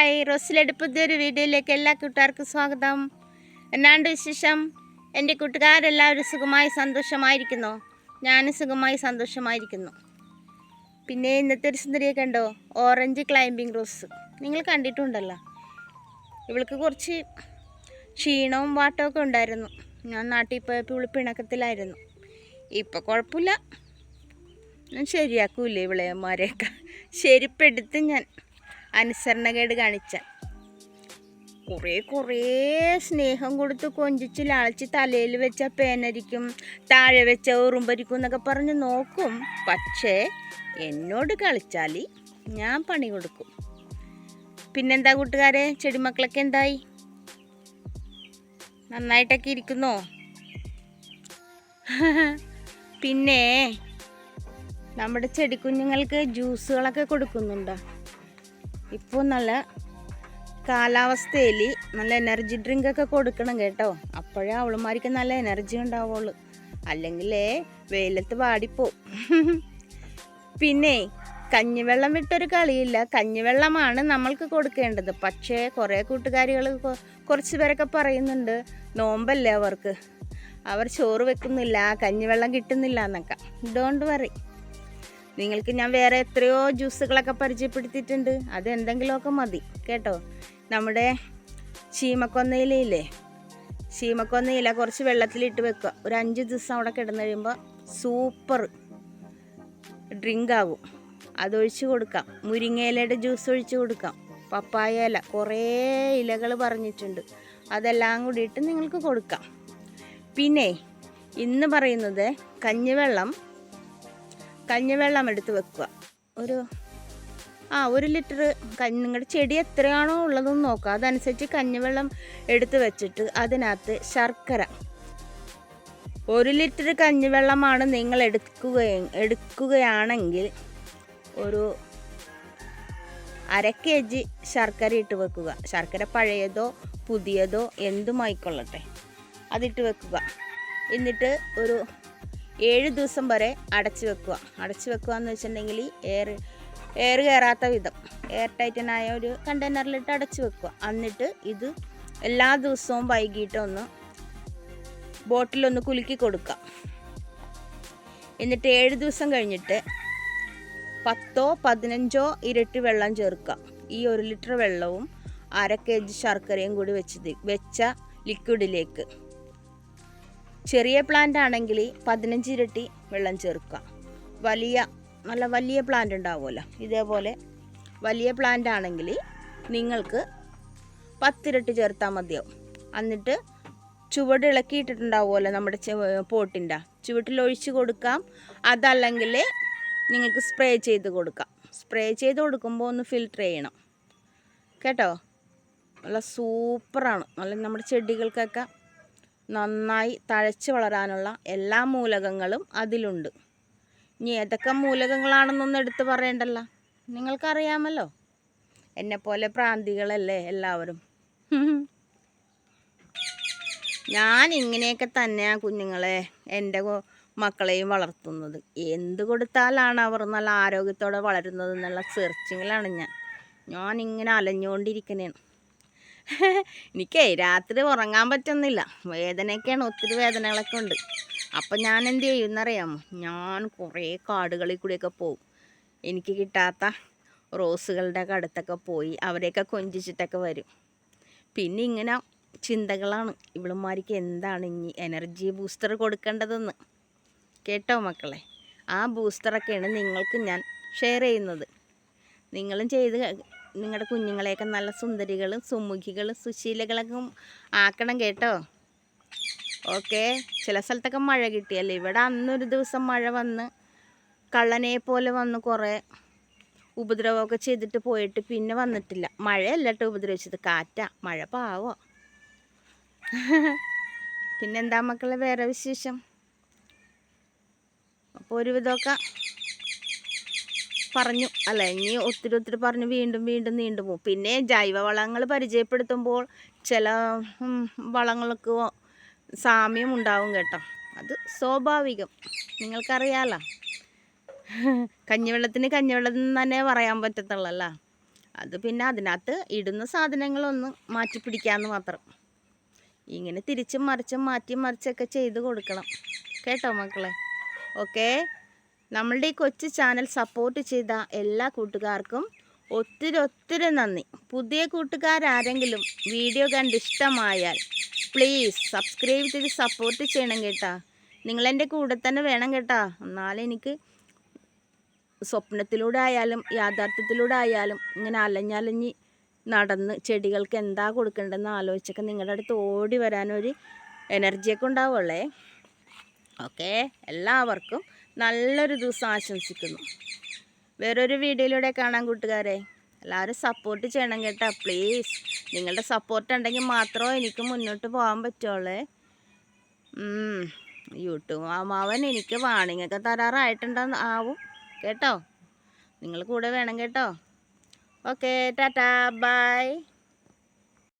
Hi റോസിലയുടെ പുതിയൊരു വീഡിയോയിലേക്ക് എല്ലാ കൂട്ടുകാർക്കും സ്വാഗതം. എന്നാണ്ട് വിശേഷം? എന്റെ കൂട്ടുകാരെല്ലാവരും സുഖമായി സന്തോഷമായിരിക്കുന്നു. ഞാനും സുഖമായി സന്തോഷമായിരിക്കുന്നു. പിന്നെ ഇന്നത്തെ ഒരു സുന്ദരിയെ കണ്ടോ? Orange climbing rose. നിങ്ങൾ കണ്ടിട്ടുണ്ടല്ലോ. ഇവൾക്ക് കുറച്ച് ക്ഷീണവും വാട്ടമൊക്കെ ഉണ്ടായിരുന്നു. ഞാൻ നാട്ടിൽ പോയപ്പോൾ ഇവൾ പിണക്കത്തിലായിരുന്നു. ഇപ്പോൾ കുഴപ്പമില്ല. ഞാൻ ശരിയാക്കൂലേ ഇവളെമാരെയൊക്കെ ശരിപ്പെടുത്ത് ഞാൻ അനുസരണകേട് കാണിച്ച കുറേ കുറേ സ്നേഹം കൊടുത്ത് കൊഞ്ചിച്ച് ലാളിച്ച് തലയിൽ വെച്ച പേനരിക്കും താഴെ വെച്ച ഉറുമ്പരിക്കും എന്നൊക്കെ പറഞ്ഞ് നോക്കും. പക്ഷേ എന്നോട് കളിച്ചാൽ ഞാൻ പണി കൊടുക്കും. പിന്നെന്താ കൂട്ടുകാരെ? ചെടിമക്കളൊക്കെ എന്തായി? നന്നായിട്ടൊക്കെ ഇരിക്കുന്നോ? പിന്നെ നമ്മുടെ ചെടിക്കുഞ്ഞുങ്ങൾക്ക് ജ്യൂസുകളൊക്കെ കൊടുക്കുന്നുണ്ടോ? ഇപ്പോൾ നല്ല കാലാവസ്ഥയിൽ നല്ല എനർജി ഡ്രിങ്ക് ഒക്കെ കൊടുക്കണം കേട്ടോ. അപ്പോഴേ അവളുമാർക്ക് നല്ല എനർജി ഉണ്ടാവുള്ളൂ. അല്ലെങ്കിലേ വെയിലത്ത് വാടിപ്പോ. പിന്നെ കഞ്ഞിവെള്ളം വിട്ടൊരു കളിയില്ല. കഞ്ഞിവെള്ളമാണ് നമ്മൾക്ക് കൊടുക്കേണ്ടത്. പക്ഷേ കുറേ കൂട്ടുകാരികൾ കുറച്ച് പേരൊക്കെ പറയുന്നുണ്ട് നോമ്പല്ലേ അവർക്ക്? അവർ ചോറ് വെക്കുന്നില്ല കഞ്ഞിവെള്ളം കിട്ടുന്നില്ല എന്നൊക്കെ. ഡോണ്ട് വറി നിങ്ങൾക്ക് ഞാൻ വേറെ എത്രയോ ജ്യൂസുകളൊക്കെ പരിചയപ്പെടുത്തിയിട്ടുണ്ട്. അതെന്തെങ്കിലുമൊക്കെ മതി കേട്ടോ? നമ്മുടെ ചീമക്കൊന്നയിലയില്ലേ ചീമക്കൊന്നയില കുറച്ച് വെള്ളത്തിലിട്ട് വെക്കുക. ഒരു അഞ്ച് ദിവസം അവിടെ കിടന്നു കഴിയുമ്പോൾ സൂപ്പർ ഡ്രിങ്ക് ആകും അതൊഴിച്ച് കൊടുക്കാം. മുരിങ്ങയിലയുടെ ജ്യൂസ് ഒഴിച്ച് കൊടുക്കാം. പപ്പായ ഇല. കുറേ ഇലകൾ പറഞ്ഞിട്ടുണ്ട്. അതെല്ലാം കൂടിയിട്ട് നിങ്ങൾക്ക് കൊടുക്കാം. പിന്നെ ഇന്ന് പറയുന്നത് കഞ്ഞിവെള്ളം കഞ്ഞിവെള്ളം എടുത്ത് വെക്കുക. ഒരു ആ ഒരു ലിറ്റർ കഞ്ഞി നിങ്ങളുടെ ചെടി എത്രയാണോ ഉള്ളതെന്ന് നോക്കുക. അതനുസരിച്ച് കഞ്ഞിവെള്ളം എടുത്ത് വെച്ചിട്ട് അതിനകത്ത് ശർക്കര. ഒരു ലിറ്റർ കഞ്ഞിവെള്ളമാണ് നിങ്ങൾ എടുക്കുക എടുക്കുകയാണെങ്കിൽ ഒരു അര കെ ജി ശർക്കര ഇട്ട് വെക്കുക. ശർക്കര പഴയതോ പുതിയതോ എന്തുമായിക്കൊള്ളട്ടെ. അതിട്ട് വെക്കുക. എന്നിട്ട് ഒരു ഏഴ് ദിവസം വരെ അടച്ചു വെക്കുക. അടച്ചു വെക്കുക എന്ന് വെച്ചിട്ടുണ്ടെങ്കിൽ എയർ എയർ കയറാത്ത വിധം. എയർ ടൈറ്റനായ ഒരു കണ്ടെയ്നറിലിട്ട് അടച്ചു വെക്കുക. എന്നിട്ട് ഇത് എല്ലാ ദിവസവും വൈകിട്ട് ഒന്ന് ബോട്ടിലൊന്ന് കുലുക്കി കൊടുക്കുക. എന്നിട്ട് ഏഴ് ദിവസം കഴിഞ്ഞിട്ട് പത്തോ പതിനഞ്ചോ ഇരട്ടി വെള്ളം ചേർക്കുക. ഈ ഒരു ലിറ്റർ വെള്ളവും അര കെ ജി ശർക്കരയും കൂടി വെച്ചത് വെച്ച ലിക്വിഡിലേക്ക് ചെറിയ പ്ലാന്റ് ആണെങ്കിൽ പതിനഞ്ച് ഇരട്ടി വെള്ളം ചേർക്കുക. വലിയ നല്ല വലിയ പ്ലാന്റ് ഉണ്ടാവുമല്ലോ. ഇതേപോലെ വലിയ പ്ലാന്റ് ആണെങ്കിൽ നിങ്ങൾക്ക് പത്തിരട്ടി ചേർത്താൽ മതിയാവും. എന്നിട്ട് ചുവട് ഇളക്കിയിട്ടിട്ടുണ്ടാവുമല്ലോ നമ്മുടെ പോട്ടിന്റെ. ചുവട്ടിൽ ഒഴിച്ച് കൊടുക്കാം. അതല്ലെങ്കിൽ നിങ്ങൾക്ക് സ്പ്രേ ചെയ്ത് കൊടുക്കാം. സ്പ്രേ ചെയ്ത് കൊടുക്കുമ്പോൾ ഒന്ന് ഫിൽറ്റർ ചെയ്യണം. കേട്ടോ? നല്ല സൂപ്പറാണ് നല്ല നമ്മുടെ ചെടികൾക്കൊക്കെ നന്നായി തഴച്ച് വളരാനുള്ള എല്ലാ മൂലകങ്ങളും അതിലുണ്ട്. ഇനി ഏതൊക്കെ മൂലകങ്ങളാണെന്നൊന്നും എടുത്ത് പറയണ്ടല്ല? നിങ്ങൾക്കറിയാമല്ലോ. എന്നെപ്പോലെ പ്രാന്തികളല്ലേ എല്ലാവരും. ഞാൻ ഇങ്ങനെയൊക്കെ തന്നെയാണ് കുഞ്ഞുങ്ങളെ എന്റെ മക്കളെയും വളർത്തുന്നത്. എന്ത് കൊടുത്താലാണ് അവർ നല്ല ആരോഗ്യത്തോടെ വളരുന്നത് എന്നുള്ള സെർച്ചിങ്ങിലാണ് ഞാൻ. ഞാൻ ഇങ്ങനെ അലഞ്ഞുകൊണ്ടിരിക്കണേണ് എനിക്കേ രാത്രി ഉറങ്ങാൻ പറ്റുന്നില്ല. വേദനയൊക്കെയാണ് ഒത്തിരി വേദനകളൊക്കെ ഉണ്ട്. അപ്പം ഞാൻ എന്ത് ചെയ്യുമെന്നറിയാമോ ഞാൻ കുറേ കാടുകളിൽ കൂടിയൊക്കെ പോകും എനിക്ക് കിട്ടാത്ത റോസുകളുടെ ഒക്കെ അടുത്തൊക്കെ പോയി അവരെയൊക്കെ കൊഞ്ചിച്ചിട്ടൊക്കെ വരും. പിന്നെ ഇങ്ങനെ ചിന്തകളാണ്. ഇവളുമാർക്ക് എന്താണ് ഇനി എനർജി ബൂസ്റ്റർ കൊടുക്കേണ്ടതെന്ന്. കേട്ടോ മക്കളെ? ആ ബൂസ്റ്ററൊക്കെയാണ് നിങ്ങൾക്ക് ഞാൻ ഷെയർ ചെയ്യുന്നത്. നിങ്ങളും ചെയ്ത് നിങ്ങളുടെ കുഞ്ഞുങ്ങളെയൊക്കെ നല്ല സുന്ദരികളും സുമുഖികളും സുശീലകളൊക്കെ ആക്കണം കേട്ടോ. ഓക്കെ. ചില സ്ഥലത്തൊക്കെ മഴ കിട്ടിയല്ലേ? ഇവിടെ അന്നൊരു ദിവസം മഴ വന്ന് കള്ളനെ പോലെ വന്ന് കുറേ ഉപദ്രവമൊക്കെ ചെയ്തിട്ട് പോയിട്ട് പിന്നെ വന്നിട്ടില്ല. മഴയല്ല കേട്ടോ ഉപദ്രവിച്ചത്. കാറ്റാ. മഴ പാവോ. പിന്നെന്താ മക്കളെ വേറെ വിശേഷം? അപ്പോൾ ഒരുവിധമൊക്കെ പറഞ്ഞു. അല്ല ഇനി ഒത്തിരി ഒത്തിരി പറഞ്ഞു വീണ്ടും വീണ്ടും നീണ്ടു പോകും. പിന്നെ ജൈവവളങ്ങൾ പരിചയപ്പെടുത്തുമ്പോൾ ചില വളങ്ങൾക്ക് സാമ്യം ഉണ്ടാവും കേട്ടോ. അത് സ്വാഭാവികം. നിങ്ങൾക്കറിയാലോ. കഞ്ഞിവെള്ളത്തിന് കഞ്ഞിവെള്ളം തന്നെ പറയാൻ പറ്റത്തുള്ളല്ല. അത് പിന്നെ അതിനകത്ത് ഇടുന്ന സാധനങ്ങളൊന്ന് മാറ്റി പിടിക്കാമെന്ന് മാത്രം. ഇങ്ങനെ തിരിച്ചും മറിച്ചും മാറ്റി മറിച്ചൊക്കെ ചെയ്ത് കൊടുക്കണം. കേട്ടോ മക്കളെ. ഓക്കെ? നമ്മളുടെ ഈ കൊച്ചു ചാനൽ സപ്പോർട്ട് ചെയ്ത എല്ലാ കൂട്ടുകാർക്കും ഒത്തിരി ഒത്തിരി നന്ദി. പുതിയ കൂട്ടുകാരാരെങ്കിലും വീഡിയോ കണ്ട് ഇഷ്ടമായാൽ പ്ലീസ് സബ്സ്ക്രൈബ് ചെയ്ത് സപ്പോർട്ട് ചെയ്യണം കേട്ടാ. നിങ്ങളെന്റെ കൂടെ തന്നെ വേണം കേട്ടാ. എന്നാലേ എനിക്ക് സ്വപ്നത്തിലൂടെ ആയാലും യാഥാർത്ഥ്യത്തിലൂടെ ആയാലും ഇങ്ങനെ അലഞ്ഞലഞ്ഞ് നടന്ന് ചെടികൾക്ക് എന്താ കൊടുക്കേണ്ടതെന്ന് ആലോചിച്ചൊക്കെ നിങ്ങളുടെ അടുത്ത് ഓടി വരാനൊരു എനർജിയൊക്കെ ഉണ്ടാവുള്ളേ. ഓക്കെ എല്ലാവർക്കും നല്ലൊരു ദിവസം ആശംസിക്കുന്നു. വേറൊരു വീഡിയോയിലൂടെ കാണാൻ കൂട്ടുകാരെ. എല്ലാവരും സപ്പോർട്ട് ചെയ്യണം കേട്ടോ പ്ലീസ് നിങ്ങളുടെ സപ്പോർട്ട് ഉണ്ടെങ്കിൽ മാത്രമേ എനിക്ക് മുന്നോട്ട് പോകാൻ പറ്റുള്ളേ. യൂട്യൂബ് മാമാവൻ എനിക്ക് വാണിങ്ങൊക്കെ തരാറായിട്ടുണ്ടെന്ന് ആവും കേട്ടോ. നിങ്ങൾ കൂടെ വേണം കേട്ടോ. Okay tata bye